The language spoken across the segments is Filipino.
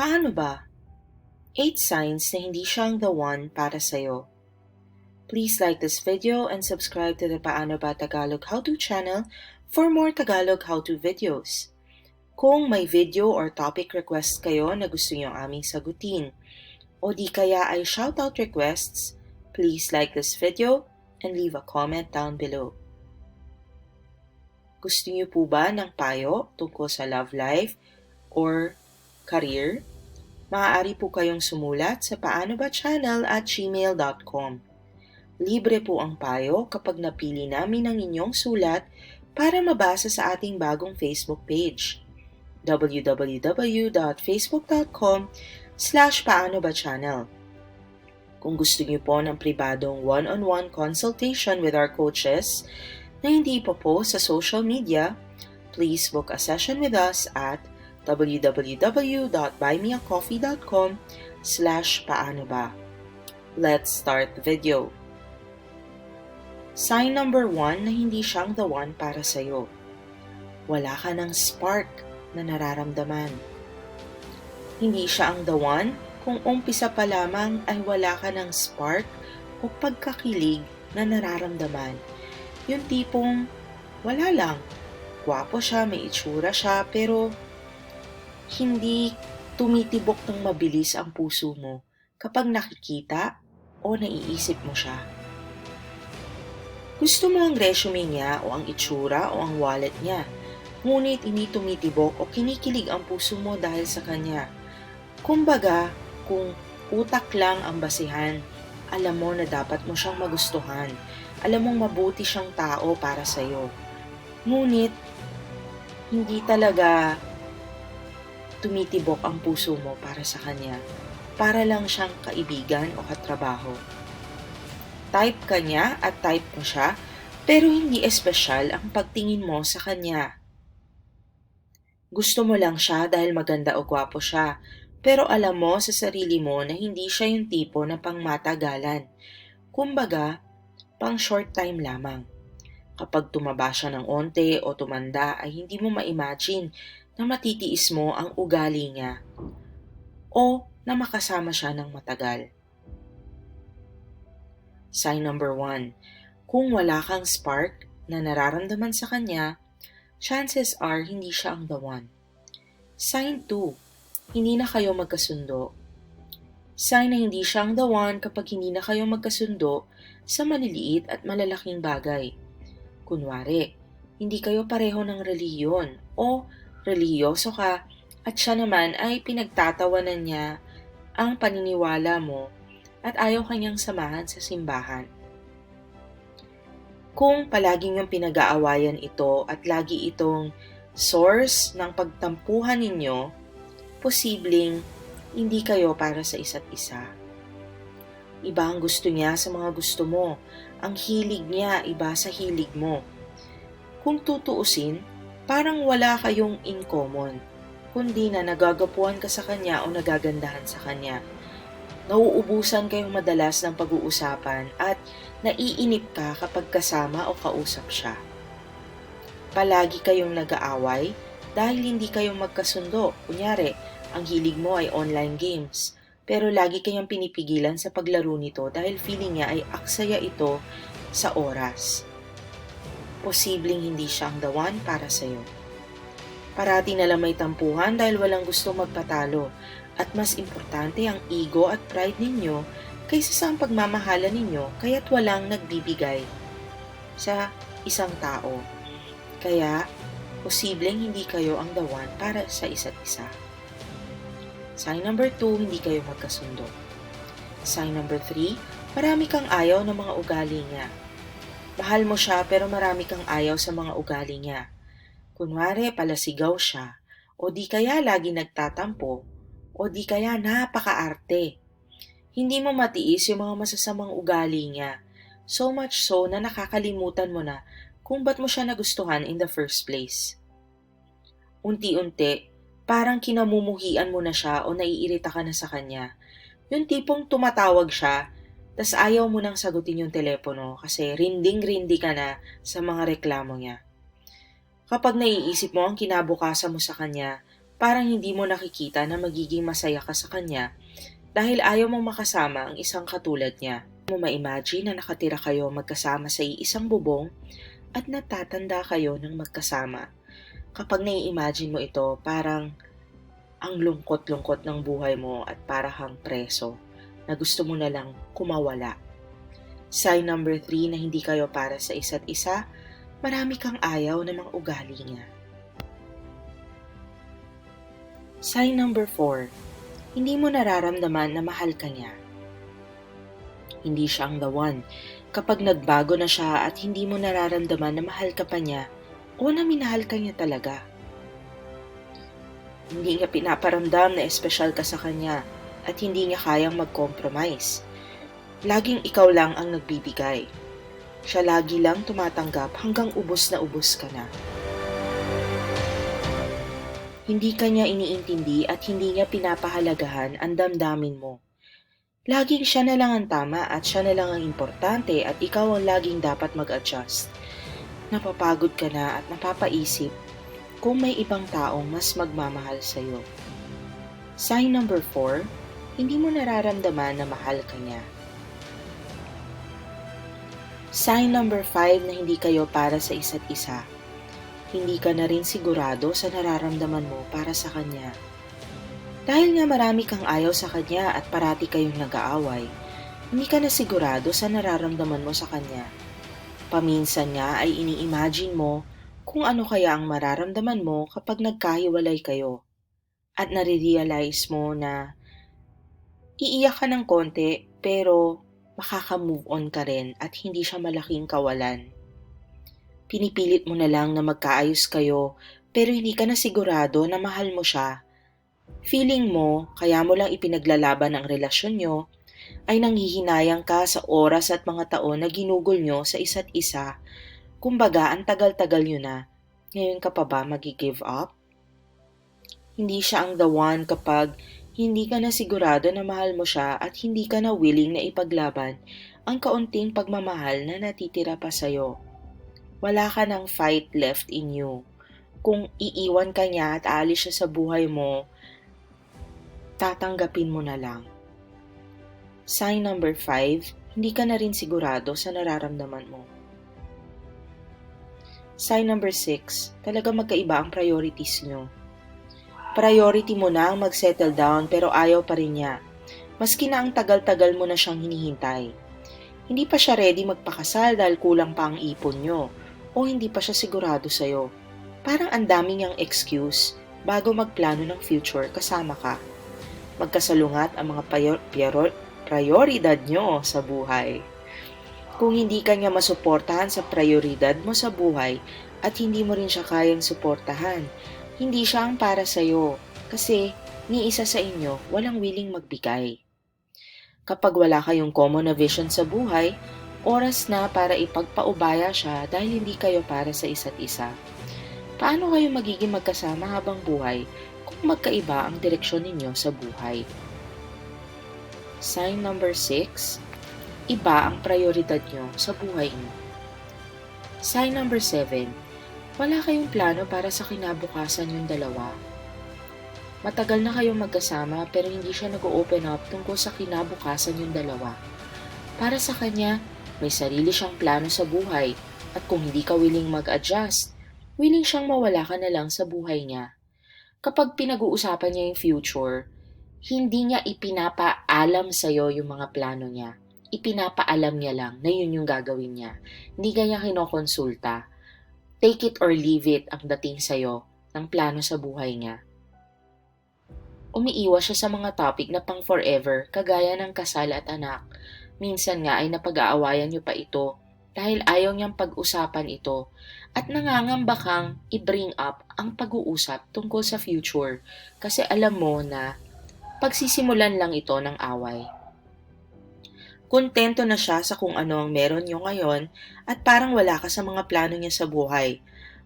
Paano ba? 8 signs na hindi siyang the one para sa'yo. Please like this video and subscribe to the Paano Ba Tagalog How-To channel for more Tagalog how-to videos. Kung may video or topic request kayo na gusto niyo aming sagutin, o di kaya ay shoutout requests, please like this video and leave a comment down below. Gusto niyo po ba ng payo tungkol sa love life or career? Maaari po kayong sumulat sa paano ba channel at gmail.com. Libre po ang payo kapag napili namin ang inyong sulat para mabasa sa ating bagong Facebook page www.facebook.com slash paano ba channel. Kung gusto niyo po ng pribadong one-on-one consultation with our coaches na hindi pa po sa social media, please book a session with us at www.buymeacoffee.com slash paano. Let's start the video. Sign number one na hindi siyang the one para sa'yo. Wala ka ng spark na nararamdaman. Hindi siya ang the one kung umpisa pa lamang ay wala ka ng spark o pagkakilig na nararamdaman. Yung tipong wala lang. Gwapo siya, may itsura siya, pero hindi tumitibok ng mabilis ang puso mo kapag nakikita o naiisip mo siya. Gusto mo ang resume niya o ang itsura o ang wallet niya, ngunit hindi tumitibok o kinikilig ang puso mo dahil sa kanya. Kumbaga, kung utak lang ang basihan, alam mo na dapat mo siyang magustuhan. Alam mong mabuti siyang tao para sa'yo. Ngunit, hindi talaga tumitibok ang puso mo para sa kanya. Para lang siyang kaibigan o katrabaho. Type ka niya at type mo siya, pero hindi espesyal ang pagtingin mo sa kanya. Gusto mo lang siya dahil maganda o gwapo siya, pero alam mo sa sarili mo na hindi siya yung tipo na pangmatagalan. Kumbaga, pang short time lamang. Kapag tumaba siya ng onte o tumanda ay hindi mo ma-imagine na matitiis mo ang ugali niya o na makasama siya ng matagal. Sign number one, kung wala kang spark na nararamdaman sa kanya, chances are hindi siya ang the one. Sign 2, hindi na kayo magkasundo. Sign na hindi siya ang the one kapag hindi na kayo magkasundo sa maliliit at malalaking bagay. Kunwari, hindi kayo pareho ng reliyon o reliyoso ka at siya naman ay pinagtatawanan niya ang paniniwala mo at ayaw kanyang samahan sa simbahan. Kung palaging yung pinag-aawayan ito at lagi itong source ng pagtampuhan ninyo, posibleng hindi kayo para sa isa't isa. Iba ang gusto niya sa mga gusto mo. Ang hilig niya iba sa hilig mo. Kung tutuusin, parang wala kayong in common, kundi na nagagapuan ka sa kanya o nagagandahan sa kanya. Nauubusan kayong madalas ng pag-uusapan at naiinip ka kapag kasama o kausap siya. Palagi kayong nag-aaway dahil hindi kayong magkasundo. Kunyari, ang hilig mo ay online games, pero lagi kayong pinipigilan sa paglaro nito dahil feeling niya ay aksaya ito sa oras posibleng hindi siya ang one para sa'yo. Parati na lang may tampuhan dahil walang gusto magpatalo at mas importante ang ego at pride ninyo kaysa sa ang pagmamahala ninyo kaya't walang nagbibigay sa isang tao. Kaya, posibleng hindi kayo ang one para sa isa't isa. Sign number 2, hindi kayo magkasundo. Sign number 3, marami kang ayaw ng mga ugali niya Mahal mo siya pero marami kang ayaw sa mga ugali niya. Kunwari palasigaw siya, o di kaya lagi nagtatampo, o di kaya napakaarte. Hindi mo matiis yung mga masasamang ugali niya. So much so na nakakalimutan mo na kung ba't mo siya nagustuhan in the first place. Unti-unti, parang kinamumuhian mo na siya o naiirita ka na sa kanya. Yung tipong tumatawag siya tas ayaw mo nang sagutin yung telepono kasi rinding-rindi ka na sa mga reklamo niya. Kapag naiisip mo ang kinabukasan mo sa kanya, Parang hindi mo nakikita na magiging masaya ka sa kanya dahil ayaw mong makasama ang isang katulad niya. Mo ma-imagine na nakatira kayo magkasama sa iisang bubong at natatanda kayo ng magkasama. Kapag nai-imagine mo ito, parang ang lungkot-lungkot ng buhay mo at para kang preso na gusto mo na lang kumawala. Sign number 3 na hindi kayo para sa isa't isa, marami kang ayaw ng mga ugali niya. Sign number 4. Hindi mo nararamdaman na mahal ka niya. Hindi siya ang the one. Kapag nagbago na siya at hindi mo nararamdaman na mahal ka pa niya o na minahal ka niya talaga. Hindi niya pinaparamdam na espesyal ka sa kanya at hindi niya kayang mag-compromise. Laging ikaw lang ang nagbibigay. Siya lagi lang tumatanggap hanggang ubos na ubos ka na. Hindi ka niya iniintindi at hindi niya pinapahalagahan ang damdamin mo. Laging siya na lang ang tama at siya na lang ang importante at ikaw ang laging dapat mag-adjust. Napapagod ka na at napapaisip kung may ibang taong mas magmamahal sa iyo. Sign number 4, hindi mo nararamdaman na mahal ka niya. Sign number 5 na hindi kayo para sa isa't isa hindi ka na rin sigurado sa nararamdaman mo para sa kanya. Dahil nga marami kang ayaw sa kanya at parati kayong nag-aaway, hindi ka na sigurado sa nararamdaman mo sa kanya. Paminsan nga ay ini-imagine mo kung ano kaya ang mararamdaman mo kapag nagkahiwalay kayo. At nare-realize mo na iiyak ka ng konti pero makaka-move on ka rin at hindi siya malaking kawalan pinipilit mo na lang na magkaayos kayo pero hindi ka na sigurado na mahal mo siya. Feeling mo, kaya mo lang ipinaglalaban ang relasyon nyo, ay nanghihinayang ka sa oras at mga taon na ginugol nyo sa isa't isa. Kumbaga, ang tagal-tagal nyo na. Ngayon ka pa ba mag-give up? Hindi siya ang the one kapag hindi ka na sigurado na mahal mo siya at hindi ka na willing na ipaglaban ang kaunting pagmamahal na natitira pa sa'yo wala ka ng fight left in you. Kung iiwan ka niya at aalis siya sa buhay mo, tatanggapin mo na lang. Sign number 5, hindi ka na rin sigurado sa nararamdaman mo. Sign number 6, talaga magkaiba ang priorities nyo. Priority mo na ang mag-settle down pero ayaw pa rin niya. Maski na ang tagal-tagal mo na siyang hinihintay. Hindi pa siya ready magpakasal dahil kulang pa ang ipon nyo o hindi pa siya sigurado sa'yo. Parang ang dami niyang excuse bago magplano ng future kasama ka. Magkasalungat ang mga prior- prioridad nyo sa buhay. Kung hindi ka niya masuportahan sa prioridad mo sa buhay at hindi mo rin siya kayang suportahan, hindi siya ang para sa'yo kasi ni isa sa inyo walang willing magbigay. Kapag wala kayong common na vision sa buhay, Oras na para ipagpaubaya siya dahil hindi kayo para sa isa't isa. Paano kayo magiging magkasama habang buhay kung magkaiba ang direksyon ninyo sa buhay? Sign number 6. Iba ang prioridad nyo sa buhay niyo. Sign number 7. Wala kayong plano para sa kinabukasan yung dalawa. Matagal na kayong magkasama pero hindi siya nag-open up tungkol sa kinabukasan yung dalawa. Para sa kanya, may sarili siyang plano sa buhay at kung hindi ka willing mag-adjust, willing siyang mawala ka na lang sa buhay niya. Kapag pinag-uusapan niya yung future, hindi niya ipinapaalam sa iyo yung mga plano niya. Ipinapaalam niya lang na yun yung gagawin niya. Hindi kanya kinokonsulta. Take it or leave it ang dating sa iyo ng plano sa buhay niya. Umiiwas siya sa mga topic na pang forever, kagaya ng kasal at anak, Minsan nga ay napag-aawayan niyo pa ito dahil ayaw niyang pag-usapan ito at nangangamba kang i-bring up ang pag-uusap tungkol sa future kasi alam mo na pagsisimulan lang ito ng away. Kontento na siya sa kung ano ang meron niyo ngayon at parang wala ka sa mga plano niya sa buhay.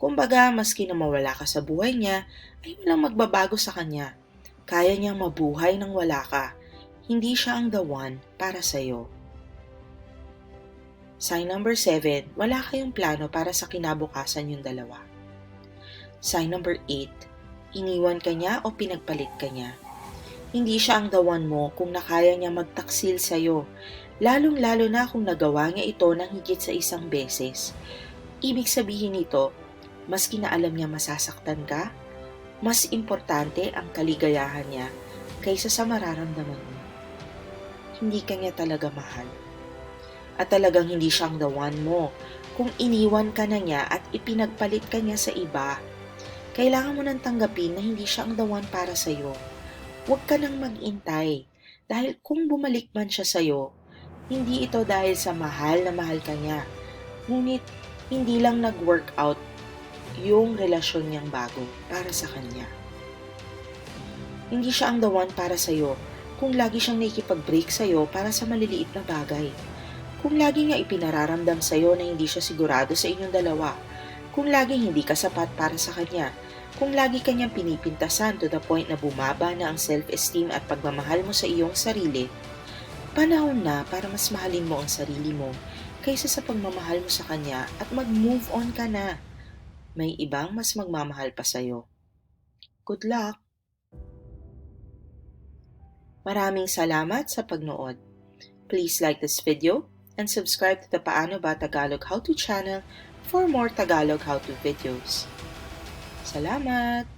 Kumbaga, maski na mawala ka sa buhay niya, ay walang magbabago sa kanya. Kaya niyang mabuhay nang wala ka. Hindi siya ang the one para sa'yo. Sign number 7, wala kayong plano para sa kinabukasan yung dalawa. Sign number 8, iniwan ka niya o pinagpalit ka niya. Hindi siya ang dawan mo kung nakaya niya magtaksil sa'yo, lalong-lalo na kung nagawa niya ito ng higit sa isang beses. Ibig sabihin nito, mas kinaalam niya masasaktan ka, mas importante ang kaligayahan niya kaysa sa mararamdaman mo. Hindi ka niya talaga mahal. At talagang hindi siyang the one mo kung iniwan ka na niya at ipinagpalit ka niya sa iba. Kailangan mo nang tanggapin na hindi siya ang the one para sa'yo. Huwag ka nang mag-intay dahil kung bumalik man siya sa'yo, hindi ito dahil sa mahal na mahal ka niya. Ngunit hindi lang nag-work out yung relasyon niyang bago para sa kanya. Hindi siya ang the one para sa'yo kung lagi siyang nakikipag-break sa'yo para sa maliliit na bagay. Kung lagi niya ipinararamdam sa'yo na hindi siya sigurado sa inyong dalawa. Kung lagi hindi ka sapat para sa kanya. Kung lagi kanyang pinipintasan to the point na bumaba na ang self-esteem at pagmamahal mo sa iyong sarili, panahon na para mas mahalin mo ang sarili mo kaysa sa pagmamahal mo sa kanya at mag-move on ka na. May ibang mas magmamahal pa sa'yo. Good luck! Maraming salamat sa pagnood. Please like this video and subscribe to the Paano Ba Tagalog How To channel for more Tagalog How To videos. Salamat!